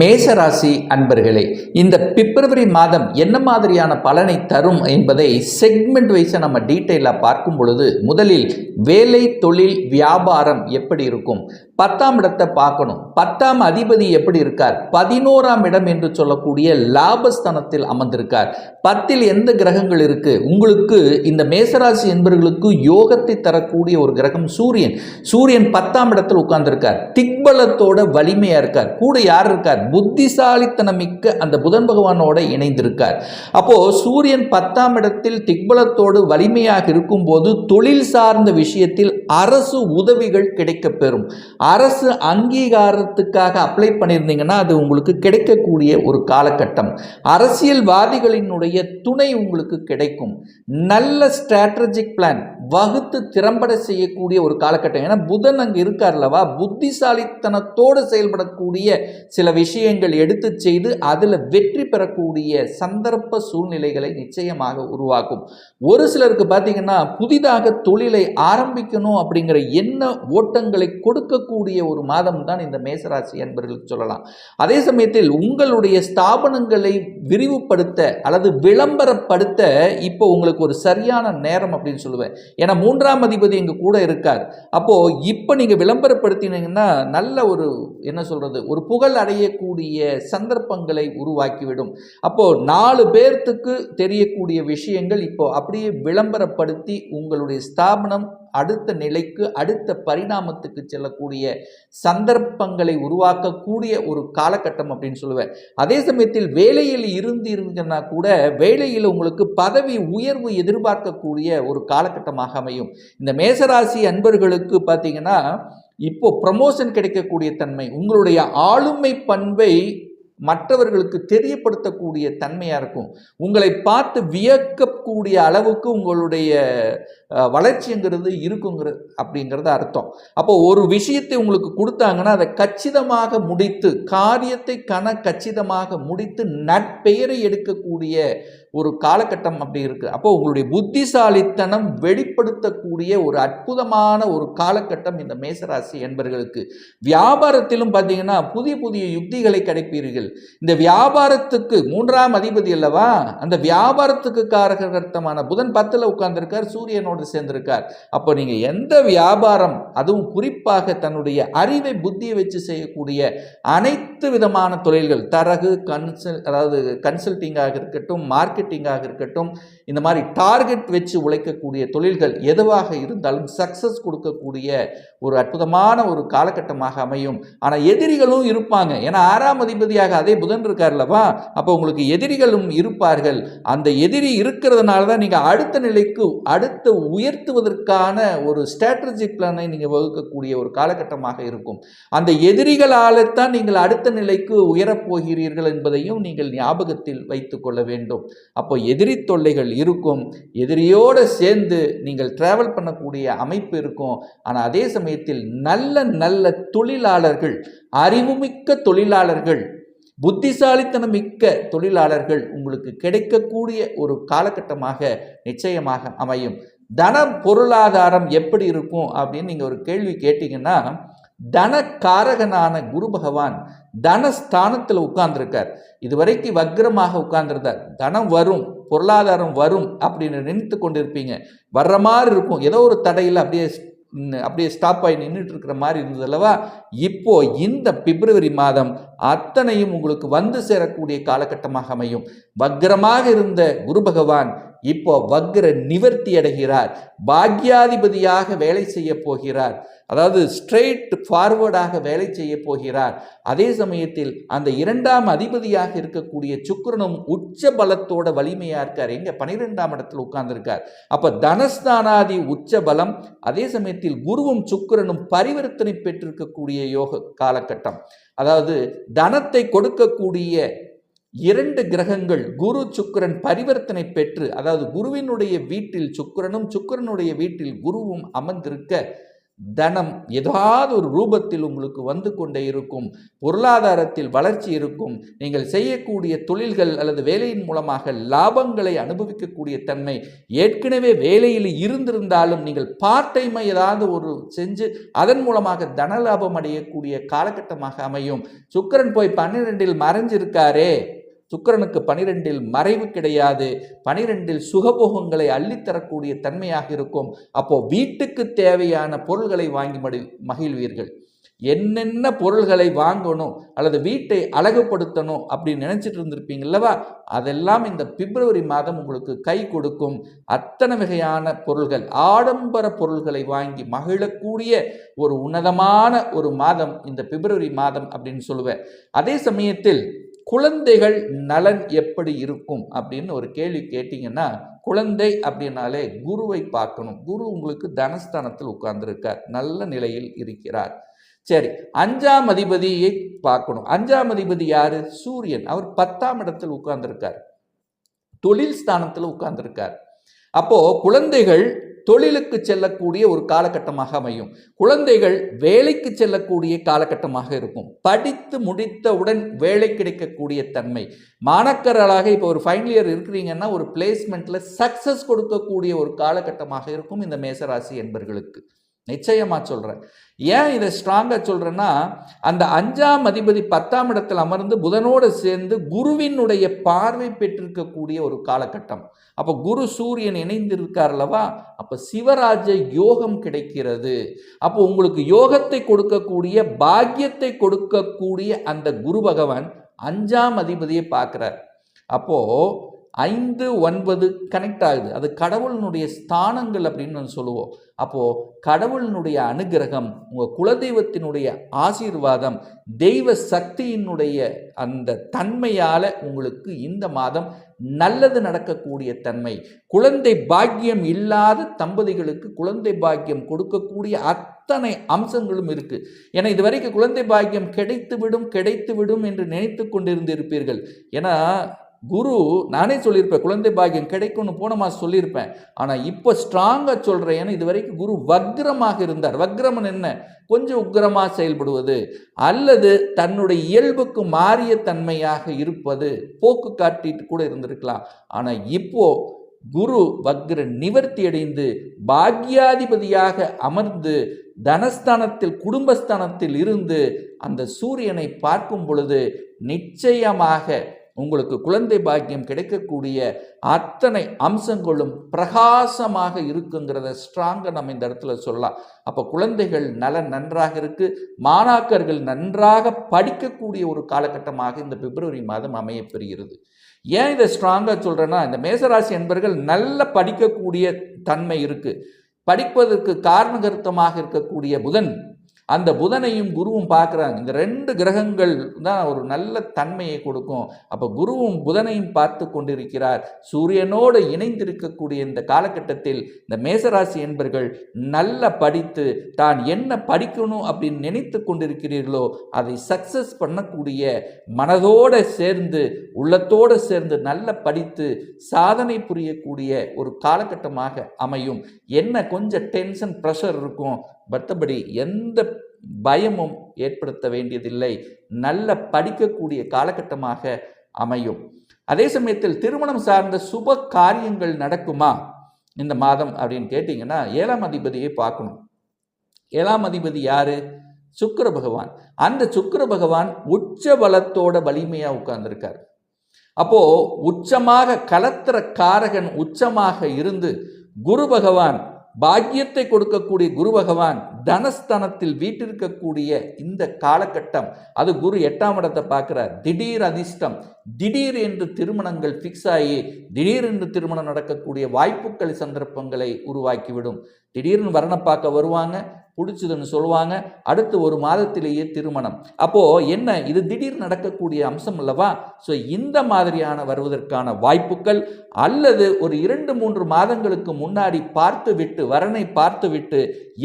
மேசராசி அன்பர்களே இந்த பிப்ரவரி மாதம் என்ன மாதிரியான பலனை தரும் என்பதை செக்மெண்ட் வைஸை நம்ம டீட்டெயிலாக பார்க்கும் பொழுது முதலில் வேலை தொழில் வியாபாரம் எப்படி இருக்கும்? பத்தாம் இடத்தை பார்க்கணும். பத்தாம் அதிபதி எப்படி இருக்கார்? பதினோராம் இடம் என்று சொல்லக்கூடிய லாபஸ்தானத்தில் அமர்ந்திருக்கார். பத்தில் எந்த கிரகங்கள் இருக்கு? உங்களுக்கு இந்த மேசராசி என்பவர்களுக்கு யோகத்தை தரக்கூடிய ஒரு கிரகம் சூரியன். சூரியன் பத்தாம் இடத்தில் உட்கார்ந்திருக்கார். திக்பலத்தோட வலிமையா இருக்கார். கூட யார் இருக்கார்? புத்திசாலித்தனம் மிக்க அந்த புதன் பகவானோட இணைந்திருக்கார். அப்போ சூரியன் பத்தாம் இடத்தில் திக்பலத்தோடு வலிமையாக இருக்கும்போது தொழில் சார்ந்த விஷயத்தில் அரசு உதவிகள் கிடைக்க பெறும் அரசு அங்கீகாரத்துக்காக அப்ளை பண்ணியிருந்தீங்கன்னா அது உங்களுக்கு கிடைக்கக்கூடிய ஒரு காலகட்டம். அரசியல்வாதிகளினுடைய துணை உங்களுக்கு கிடைக்கும். நல்ல ஸ்ட்ராட்டஜிக் பிளான் வகுத்து திறம்பட செய்யக்கூடிய ஒரு காலகட்டம். ஏன்னா புதன் அங்கே இருக்கார்லவா புத்திசாலித்தனத்தோடு செயல்படக்கூடிய சில விஷயங்கள் எடுத்து செய்து அதில் வெற்றி பெறக்கூடிய சந்தர்ப்ப சூழ்நிலைகளை நிச்சயமாக உருவாக்கும். ஒரு சிலருக்கு பார்த்தீங்கன்னா புதிதாக தொழிலை ஆரம்பிக்கணும் அப்படிங்கிற எண்ண ஓட்டங்களை கொடுக்கக்கூடிய ஒரு மாதம் தான் இந்த மேசராசி என்பர்களுக்கு சொல்லலாம். அதே சமயத்தில் உங்களுடைய ஸ்தாபனங்களை விரிவுபடுத்த அல்லது விளம்பரப்படுத்த இப்போ உங்களுக்கு ஒரு சரியான நேரம் அப்படின்னு சொல்லுவேன். ஏன்னா மூன்றாம் அதிபதி இங்கே கூட இருக்கார். அப்போது இப்போ நீங்கள் விளம்பரப்படுத்தினீங்கன்னா நல்ல ஒரு என்ன சொல்கிறது ஒரு புகழ் அடைய அடையக்கூடிய சந்தர்ப்பங்களை உருவாக்கிவிடும். அப்போது நாலு பேர்த்துக்கு தெரியக்கூடிய விஷயங்கள் இப்போ அப்படியே விளம்பரப்படுத்தி உங்களுடைய ஸ்தாபனம் அடுத்த நிலைக்கு அடுத்த பரிணாமத்துக்கு செல்லக்கூடிய சந்தர்ப்பங்களை உருவாக்கக்கூடிய ஒரு காலகட்டம் அப்படின்னு சொல்லுவேன். அதே சமயத்தில் வேலையில் இருந்து இருந்தீங்கன்னா கூட வேலையில் உங்களுக்கு பதவி உயர்வு எதிர்பார்க்கக்கூடிய ஒரு காலகட்டமாக அமையும். இந்த மேசராசி அன்பர்களுக்கு பார்த்தீங்கன்னா இப்போ ப்ரமோஷன் கிடைக்கக்கூடிய தன்மை உங்களுடைய ஆளுமை பண்பை மற்றவர்களுக்கு தெரியப்படுத்தக்கூடிய தன்மையாக இருக்கும். உங்களை பார்த்து வியக்கக்கூடிய அளவுக்கு உங்களுடைய வளர்ச்சிங்கிறது இருக்குங்கிறது அப்படிங்கிறது அர்த்தம். அப்போ ஒரு விஷயத்தை உங்களுக்கு கொடுத்தாங்கன்னா அதை கச்சிதமாக முடித்து காரியத்தை கன கச்சிதமாக முடித்து நட்பெயரை எடுக்கக்கூடிய ஒரு காலகட்டம் அப்படி இருக்கு. அப்போ உங்களுடைய புத்திசாலித்தனம் வெளிப்படுத்தக்கூடிய ஒரு அற்புதமான ஒரு காலகட்டம் இந்த மேசராசி என்பர்களுக்கு. வியாபாரத்திலும் பார்த்தீங்கன்னா புதிய புதிய யுக்திகளை கிடைப்பீர்கள். இந்த வியாபாரத்துக்கு மூன்றாம் அதிபதி அல்லவா? அந்த வியாபாரத்துக்கு காரகர்த்தமான புதன் பத்தில் உட்கார்ந்திருக்கார் சூரியனோடு சேர்ந்திருக்கார். அப்போ நீங்கள் எந்த வியாபாரம் அதுவும் குறிப்பாக தன்னுடைய அறிவை புத்தியை வச்சு செய்யக்கூடிய அனைத்து விதமான தொழில்கள் தரகு கன்சல் அதாவது கன்சல்டிங்காக இருக்கட்டும் மார்க்கெட்டிங்காக இருக்கட்டும் இந்த மாதிரி டார்கெட் வச்சு உழைக்கக்கூடிய தொழில்கள் எதுவாக இருந்தாலும் சக்சஸ் கொடுக்கக்கூடிய ஒரு அற்புதமான ஒரு காலகட்டமாக அமையும். ஆனால் எதிரிகளும் இருப்பாங்க. ஏன்னா ஆறாம் அதிபதியாக அதே புதன் இருக்கார்லவா அப்போ உங்களுக்கு எதிரிகளும் இருப்பார்கள். அந்த எதிரி இருக்கிறதுனால தான் நீங்கள் அடுத்த நிலைக்கு அடுத்த உயர்த்துவதற்கான ஒரு ஸ்ட்ராட்டஜிக் பிளானை நீங்கள் வகுக்கக்கூடிய ஒரு காலகட்டமாக இருக்கும். அந்த எதிரிகளால் தான் நீங்கள் அடுத்த நிலைக்கு உயரப் போகிறீர்கள் என்பதையும் நீங்கள் ஞாபகத்தில் வைத்து கொள்ள வேண்டும். அப்போ எதிரி தொல்லைகள் இருக்கும். எதிரியோடு சேர்ந்து நீங்கள் டிராவல் பண்ணக்கூடிய அமைப்பு இருக்கும். ஆனால் அதே சமயத்தில் நல்ல நல்ல தொழிலாளர்கள் அறிவுமிக்க தொழிலாளர்கள் புத்திசாலித்தனம் மிக்க தொழிலாளர்கள் உங்களுக்கு கிடைக்கக்கூடிய ஒரு காலகட்டமாக நிச்சயமாக அமையும். தன பொருளாதாரம் எப்படி இருக்கும் அப்படின்னு நீங்கள் ஒரு கேள்வி கேட்டீங்கன்னா தனக்காரகனான குரு பகவான் தனஸ்தானத்தில் உட்கார்ந்துருக்கார். இதுவரைக்கும் வக்ரமாக உட்கார்ந்துருந்தார். தனம் வரும் பொருளாதாரம் வரும் அப்படின்னு நினைத்து கொண்டிருப்பீங்க. வர்ற மாதிரி இருக்கும். ஏதோ ஒரு தடையில் அப்படியே அப்படியே ஸ்டாப் ஆகி நின்றுட்டு இருக்கிற மாதிரி இருந்தது அல்லவா? இப்போ இந்த பிப்ரவரி மாதம் அத்தனையும் உங்களுக்கு வந்து சேரக்கூடிய காலகட்டமாக அமையும். வக்ரமாக இருந்த குரு பகவான் இப்போ வக்ர நிவர்த்தி அடைகிறார். பாக்யாதிபதியாக வேலை செய்ய போகிறார். அதாவது ஸ்ட்ரெயிட் ஃபார்வர்டாக வேலை செய்ய போகிறார். அதே சமயத்தில் அந்த இரண்டாம் அதிபதியாக இருக்கக்கூடிய சுக்கரனும் உச்ச பலத்தோட வலிமையா இருக்கார். எங்க? பனிரெண்டாம் இடத்துல உட்கார்ந்துருக்கார். அப்ப தனஸ்தானாதி உச்ச பலம் அதே சமயத்தில் குருவும் சுக்கரனும் பரிவர்த்தனை பெற்றிருக்கக்கூடிய யோக காலகட்டம். அதாவது தனத்தை கொடுக்கக்கூடிய இரண்டு கிரகங்கள் குரு சுக்கரன் பரிவர்த்தனை பெற்று அதாவது குருவினுடைய வீட்டில் சுக்கிரனும் சுக்கிரனுடைய வீட்டில் குருவும் அமர்ந்திருக்க தனம் ஏதாவது ஒரு ரூபத்தில் உங்களுக்கு வந்து கொண்டே இருக்கும் பொருளாதாரத்தில் வளர்ச்சி இருக்கும் நீங்கள் செய்யக்கூடிய தொழில்கள் அல்லது வேலையின் மூலமாக லாபங்களை அனுபவிக்கக்கூடிய தன்மை ஏற்கனவே வேலையில் இருந்திருந்தாலும் நீங்கள் பார்ட் டைமை ஏதாவது ஒரு செஞ்சு அதன் மூலமாக தன லாபம் அடையக்கூடிய காலகட்டமாக அமையும். சுக்கிரன் போய் பன்னிரெண்டில் மறைஞ்சிருக்காரே. சுக்கிரனுக்கு பனிரெண்டில் மறைவு கிடையாது. பனிரெண்டில் சுகபோகங்களை அள்ளித்தரக்கூடிய தன்மையாக இருக்கும். அப்போ வீட்டுக்கு தேவையான பொருள்களை வாங்கி மடி மகிழ்வீர்கள். என்னென்ன பொருள்களை வாங்கணும் அல்லது வீட்டை அழகுபடுத்தணும் அப்படின்னு நினைச்சிட்டு இருந்திருப்பீங்கல்லவா அதெல்லாம் இந்த பிப்ரவரி மாதம் உங்களுக்கு கை கொடுக்கும். அத்தனை வகையான பொருள்கள் ஆடம்பர பொருள்களை வாங்கி மகிழக்கூடிய ஒரு உன்னதமான ஒரு மாதம் இந்த பிப்ரவரி மாதம் அப்படின்னு சொல்லுவேன். அதே சமயத்தில் குழந்தைகள் நலன் எப்படி இருக்கும் அப்படின்னு ஒரு கேள்வி கேட்டிங்கன்னா குழந்தை அப்படின்னாலே குருவை பார்க்கணும். குரு உங்களுக்கு தனஸ்தானத்தில் உட்கார்ந்துருக்கார். நல்ல நிலையில் இருக்கிறார். சரி அஞ்சாம் அதிபதியை பார்க்கணும். அஞ்சாம் அதிபதி யாரு? சூரியன். அவர் பத்தாம் இடத்தில் உட்கார்ந்துருக்கார். தொழில் ஸ்தானத்தில் உட்கார்ந்துருக்கார். அப்போ குழந்தைகள் தொழிலுக்கு செல்லக்கூடிய ஒரு காலகட்டமாக அமையும். குழந்தைகள் வேலைக்கு செல்லக்கூடிய காலகட்டமாக இருக்கும். படித்து முடித்தவுடன் வேலை கிடைக்கக்கூடிய தன்மை. மாணக்கர்களாக இப்போ ஒரு ஃபைனல் இயர் இருக்கிறீங்கன்னா ஒரு பிளேஸ்மெண்ட்டில் சக்ஸஸ் கொடுக்கக்கூடிய ஒரு காலகட்டமாக இருக்கும் இந்த மேசராசி என்பர்களுக்கு. நிச்சயமாக சொல்கிறேன் ஏன் இதை ஸ்ட்ராங்காக சொல்கிறேன்னா அந்த அஞ்சாம் அதிபதி பத்தாம் இடத்தில் அமர்ந்து புதனோடு சேர்ந்து குருவினுடைய பார்வை பெற்றிருக்கக்கூடிய ஒரு காலகட்டம். அப்போ குரு சூரியன் இணைந்திருக்கார் அல்லவா? அப்போ சிவராஜ யோகம் கிடைக்கிறது. அப்போ உங்களுக்கு யோகத்தை கொடுக்கக்கூடிய பாக்கியத்தை கொடுக்கக்கூடிய அந்த குரு பகவான் அஞ்சாம் அதிபதியை பார்க்குறார். அப்போது ஐந்து ஒன்பது கனெக்ட் ஆகுது. அது கடவுளினுடைய ஸ்தானங்கள் அப்படின்னு நம்ம சொல்லுவோம். அப்போது கடவுளினுடைய அனுகிரகம் உங்கள் குலதெய்வத்தினுடைய ஆசீர்வாதம் தெய்வ சக்தியினுடைய அந்த தன்மையால் உங்களுக்கு இந்த மாதம் நல்லது நடக்கக்கூடிய தன்மை. குழந்தை பாக்கியம் இல்லாத தம்பதிகளுக்கு குழந்தை பாக்கியம் கொடுக்கக்கூடிய அத்தனை அம்சங்களும் இருக்குது ஏன்னா இதுவரைக்கும் குழந்தை பாக்கியம் கிடைத்து விடும் கிடைத்து விடும் என்று நினைத்து கொண்டிருந்திருப்பீர்கள். ஏன்னா குரு நானே சொல்லியிருப்பேன் குழந்தை பாக்கியம் கிடைக்கும்னு போன மாதம் சொல்லியிருப்பேன். ஆனால் இப்போ ஸ்ட்ராங்காக சொல்கிறேன் ஏன்னா இது வரைக்கும் குரு வக்ரமாக இருந்தார். வக்ரமன் என்ன? கொஞ்சம் உக்கிரமாக செயல்படுவது அல்லது தன்னுடைய இயல்புக்கு மாறிய தன்மையாக இருப்பது போக்கு காட்டிட்டு கூட இருந்திருக்கலாம். ஆனால் இப்போ குரு வக்ர நிவர்த்தி அடைந்து பாக்யாதிபதியாக அமர்ந்து தனஸ்தானத்தில் குடும்பஸ்தானத்தில் இருந்து அந்த சூரியனை பார்க்கும் பொழுது நிச்சயமாக உங்களுக்கு குழந்தை பாக்கியம் கிடைக்கக்கூடிய அத்தனை அம்சங்களும் பிரகாசமாக இருக்குங்கிறத ஸ்ட்ராங்காக நம்ம இந்த இடத்துல சொல்லலாம். அப்போ குழந்தைகள் நலன் நன்றாக இருக்கு. மாணாக்கர்கள் நன்றாக படிக்கக்கூடிய ஒரு காலகட்டமாக இந்த பிப்ரவரி மாதம் அமையப்பெறுகிறது ஏன் இதை ஸ்ட்ராங்காக சொல்கிறேன்னா இந்த மேசராசி என்பர்கள் நல்ல படிக்கக்கூடிய தன்மை இருக்குது படிப்பதற்கு காரணகருத்தமாக இருக்கக்கூடிய புதன் அந்த புதனையும் குருவும் பார்க்குறாங்க. இந்த ரெண்டு கிரகங்கள் தான் ஒரு நல்ல தன்மையை கொடுக்கும். அப்போ குருவும் புதனையும் பார்த்து கொண்டிருக்கிறார். சூரியனோடு இணைந்திருக்கக்கூடிய இந்த காலகட்டத்தில் இந்த மேசராசி என்பர்கள் நல்ல படித்து தான் என்ன படிக்கணும் அப்படின்னு நினைத்து கொண்டிருக்கிறீர்களோ அதை சக்சஸ் பண்ணக்கூடிய மனதோடு சேர்ந்து உள்ளத்தோடு சேர்ந்து நல்ல படித்து சாதனை புரியக்கூடிய ஒரு காலகட்டமாக அமையும். என்ன கொஞ்சம் டென்ஷன் ப்ரெஷர் இருக்கும். மற்றபடி எந்த பயமும் ஏற்படுத்த வேண்டியதில்லை. நல்ல படிக்கக்கூடிய காலகட்டமாக அமையும். அதே சமயத்தில் திருமணம் சார்ந்த சுப காரியங்கள் நடக்குமா? இந்த மாதம் அப்படின்னு கேட்டிங்கன்னா ஏழாம் அதிபதியை பார்க்கணும். ஏழாம் அதிபதி யாரு? சுக்கர பகவான். அந்த சுக்கர பகவான் உச்ச பலத்தோட வலிமையாக உட்கார்ந்துருக்கார். அப்போ உச்சமாக கலத்திர காரகன் உச்சமாக இருந்து குரு பகவான் பாக்கியத்தை கொடுக்கக்கூடிய குரு பகவான் தனஸ்தனத்தில் வீட்டிருக்கக்கூடிய இந்த காலகட்டம் அது குரு எட்டாம் இடத்தை பார்க்குறார் திடீர் அதிர்ஷ்டம் திடீர் என்று திருமணங்கள் ஃபிக்ஸ் ஆகி திடீர் என்று திருமணம் நடக்கக்கூடிய வாய்ப்புகள் சந்தர்ப்பங்களை உருவாக்கிவிடும். திடீர்னு வரணை பார்க்க வருவாங்க பிடிச்சதுன்னு சொல்லுவாங்க அடுத்து ஒரு மாதத்திலேயே திருமணம். அப்போது என்ன இது திடீர் நடக்கக்கூடிய அம்சம் அல்லவா? ஸோ இந்த மாதிரியான வருவதற்கான வாய்ப்புகள் அல்லது ஒரு இரண்டு மூன்று மாதங்களுக்கு முன்னாடி பார்த்து விட்டு வரனை பார்த்து விட்டு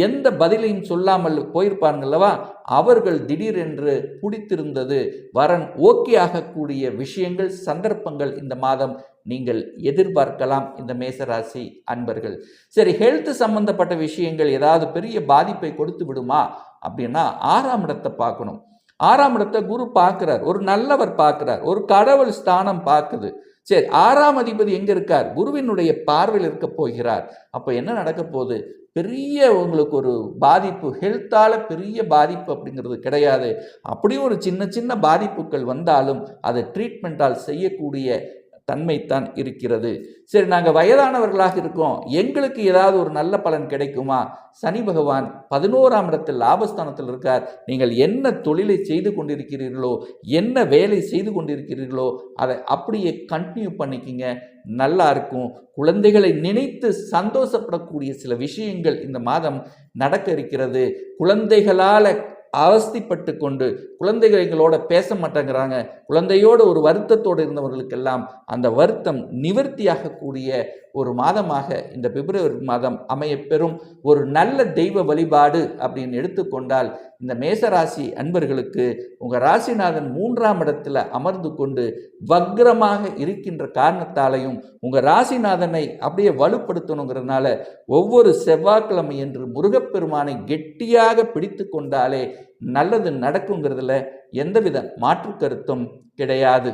எந்த பதிலையும் சொல்லாமல் போயிருப்பாங்கல்லவா அவர்கள் திடீரென்று பிடித்திருந்தது வரன் ஓகே ஆகக்கூடிய விஷயங்கள் சந்தர்ப்பங்கள் இந்த மாதம் நீங்கள் எதிர்பார்க்கலாம் இந்த மேசராசி அன்பர்கள். சரி ஹெல்த் சம்பந்தப்பட்ட விஷயங்கள் ஏதாவது பெரிய பாதிப்பை கொடுத்து விடுமா? அப்படின்னா ஆறாம் இடத்தை பார்க்கணும். ஆறாம் இடத்தை குரு பார்க்கிறார். ஒரு நல்லவர் பார்க்கிறார். ஒரு கடவுள் ஸ்தானம் பார்க்குது. சரி ஆறாம் அதிபதி எங்க இருக்கார்? குருவினுடைய பார்வையில் இருக்க போகிறார். அப்போ என்ன நடக்க போகுது? பெரிய உங்களுக்கு ஒரு பாதிப்பு ஹெல்த்தால பெரிய பாதிப்பு அப்படிங்கிறது கிடையாது. அப்படியும் ஒரு சின்ன சின்ன பாதிப்புகள் வந்தாலும் அதை ட்ரீட்மெண்ட்டால் செய்யக்கூடிய தன்மைத்தான் இருக்கிறது. சரி நாங்கள் வயதானவர்களாக இருக்கோம். எங்களுக்கு ஏதாவது ஒரு நல்ல பலன் கிடைக்குமா? சனி பகவான் பதினோராம் இடத்தில் லாபஸ்தானத்தில் இருக்கார். நீங்கள் என்ன தொழிலை செய்து கொண்டிருக்கிறீர்களோ என்ன வேலை செய்து கொண்டிருக்கிறீர்களோ அதை அப்படியே கண்டினியூ பண்ணிக்கிங்க. நல்லா இருக்கும். குழந்தைகளை நினைத்து சந்தோஷப்படக்கூடிய சில விஷயங்கள் இந்த மாதம் நடக்க இருக்கிறது. குழந்தைகளால் அவஸ்திப்பட்டு கொண்டு குழந்தைகள் எங்களோட பேச மாட்டேங்கிறாங்க. குழந்தையோடு ஒரு வருத்தத்தோடு இருந்தவர்களுக்கெல்லாம் அந்த வருத்தம் நிவர்த்தியாகக்கூடிய ஒரு மாதமாக இந்த பிப்ரவரி மாதம் அமையப்பெறும். ஒரு நல்ல தெய்வ வழிபாடு அப்படின்னு எடுத்துக்கொண்டால் இந்த மேசராசி அன்பர்களுக்கு உங்கள் ராசிநாதன் மூன்றாம் இடத்துல அமர்ந்து கொண்டு வக்ரமாக இருக்கின்ற காரணத்தாலையும் உங்கள் ராசிநாதனை அப்படியே வலுப்படுத்தணுங்கிறதுனால ஒவ்வொரு செவ்வாய்க்கிழமை என்று முருகப்பெருமானை கெட்டியாக பிடித்து கொண்டாலே நல்லது நடக்குங்கிறதுல எந்தவித மாற்று கருத்தும் கிடையாது.